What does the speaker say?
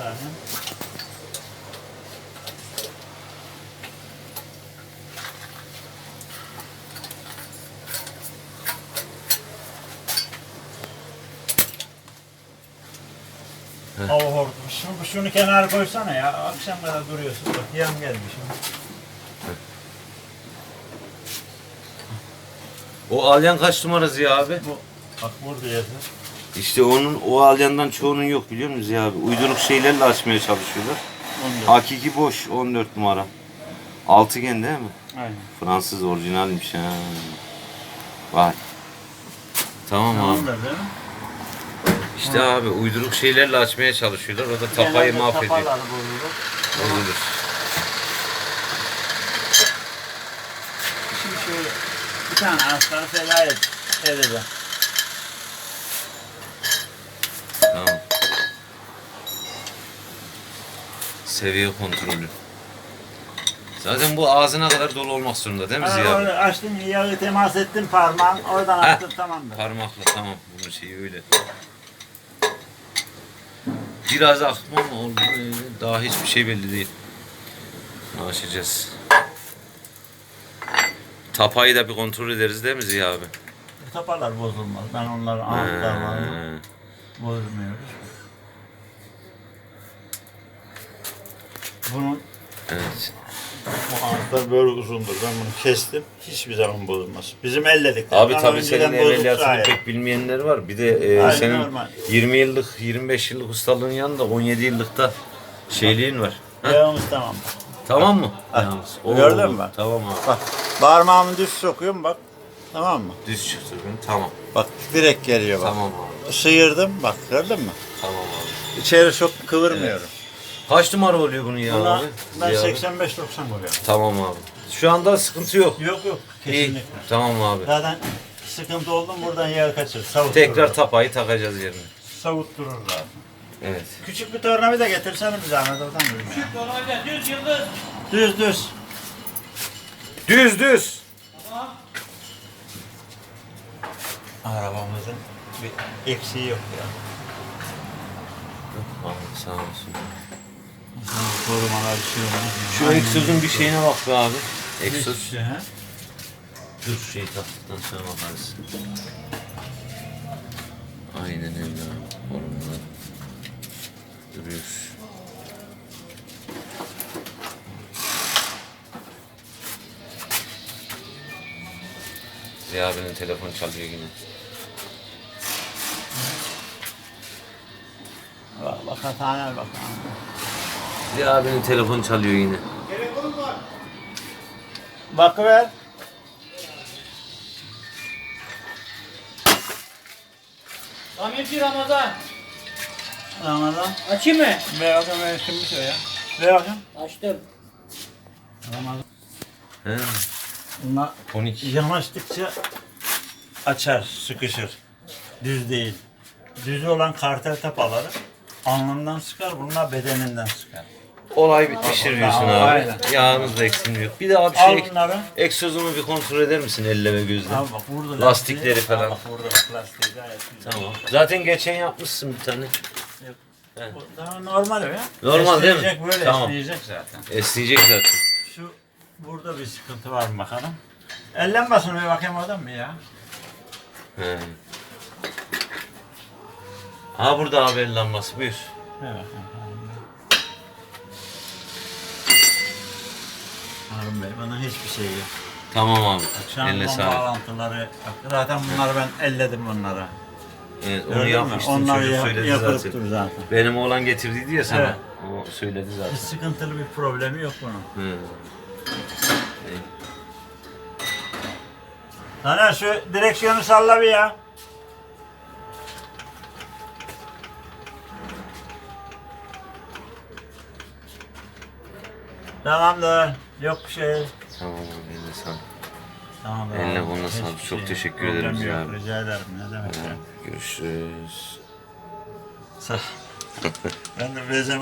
saniye. Hava hortumu. Şunu, şunu kenara koysana ya. Akşam kadar duruyorsun. Bak yan gelmiş. O alyan kaç numarası ya abi? Bu bak burada yazıyor. İşte onun o alyandan çoğunun yok biliyor musun Ziya abi? Uyduruk şeylerle açmaya çalışıyorlar. 14. Hakiki boş 14 numara. Altıgen değil mi? Aynen. Fransız orijinalmiş ha. Vay. Tamam abi. Değil mi? İşte abi uyduruk şeylerle açmaya çalışıyorlar. O da tapayı Genelde mahvediyor. tapalar bozulur. Bozulur. Şimdi şöyle bir tane aslanı feda et, edeceğim. Tamam. Seviye kontrolü. Zaten bu ağzına kadar dolu olmak zorunda değil mi Ha, Ziya abi? açtın yağı temas ettin parmağın oradan Heh. attın tamamdır. Parmakla tamam bunun şeyi öyle. Biraz akma mı oldu? öyle. Daha hiçbir şey belli değil. Açacağız. Tapayı da bir kontrol ederiz değil mi Ziya abi? Tapalar bozulmaz. Ben onları anahtarlarını He. bozmuyoruz. Bunun Evet. bu anahtar böyle uzundur. Ben bunu kestim. Hiçbir zaman bozulmaz. Bizim elledik. Abi tabii senin ayrı. pek bilmeyenler var. Bir de e, Aynen senin normal. 20 yıllık, 25 yıllık ustalığın yanında 17 yıllıkta şeyliğin var. Ha? Yağımız tamam. Tamam mı? Yalnız. Oo, Gördün mü? Tamam abi. Bak parmağımı düz sokuyorum bak. Tamam mı? Düz çıktı. Tamam. Bak direkt geliyor bak. Tamam abi. Sıyırdım bak gördün mü? Tamam abi. İçeri çok kıvırmıyorum. Kaç numara oluyor bunun ya Buna abi? ben Ziya abi? 85-90 koyuyorum. Tamam abi. Şu anda sıkıntı yok. Yok yok İyi. kesinlikle. Tamam abi. Zaten sıkıntı oldu mu buradan yağ kaçır. Savutturur. Tekrar tapayı takacağız yerine. Savutturur zaten. Evet. Küçük bir tornavida getirsene bir zahmet oradan duyma. Tornavida düz yıldız. Düz düz. Düz düz. Arabamızın bir eksiği yok ya. Abi sağ olsun. Korumalar şey olmaz. Şu egzozun bir şeyine bak be abi. Egzoz. He? Dur şey taktıktan sonra bakarız. Aynen öyle abi. Hormonlar duruyor. Ziya abinin telefon çalıyor yine. Bak bak hatana bak. Ziya abinin telefon çalıyor yine. Bakıver. Tamirci Ramazan. Ramazan. Açayım mı? Ver bakalım ver şimdi şöyle ya. Ver bakalım. Açtım. Ramazan. He. Bunlar Tonik. yanaştıkça açar, sıkışır. Düz değil. Düz olan kartel tapaları alnından sıkar, bunlar bedeninden sıkar. Olay bitmiştir diyorsun abi. Aynen. Yağımız da eksilmiyor. Bir daha bir Al şey bunları. egzozunu bir kontrol eder misin elle ve gözle? Al bak burada Lastikleri lastiği- falan. Al Bak burada bak lastiği gayet güzel. Tamam. Zaten geçen yapmışsın bir tane. Bu Daha normal o ya. Normal değil mi? Esneyecek, böyle Tamam. esneyecek zaten. Esneyecek zaten. Şu burada bir sıkıntı var mı bakalım. Ellenmesin bir bakayım oradan mı ya? He. Ha burada haber lambası buyur. Evet. Harun Bey bana hiçbir şey yok. Tamam abi. Şanzıman Eline sağlık. bağlantıları, zaten bunları ben elledim bunları. Evet onu Gördün mü? yapmıştın Onlar çocuk söyledi yapılıp zaten. dur zaten. Benim oğlan getirdiydi ya sana. Evet. O söyledi zaten. Hiç sıkıntılı bir problemi yok bunun. Hı. Sana şu direksiyonu salla bir ya. Tamamdır. Yok bir şey. Tamam abi eline sağlık. Eline abi. koluna Hiçbir sağlık. Çok şey teşekkür ederim yok. abi. Rica ederim. Ne demek ya. Görüşürüz. Sağ. Ben de zaman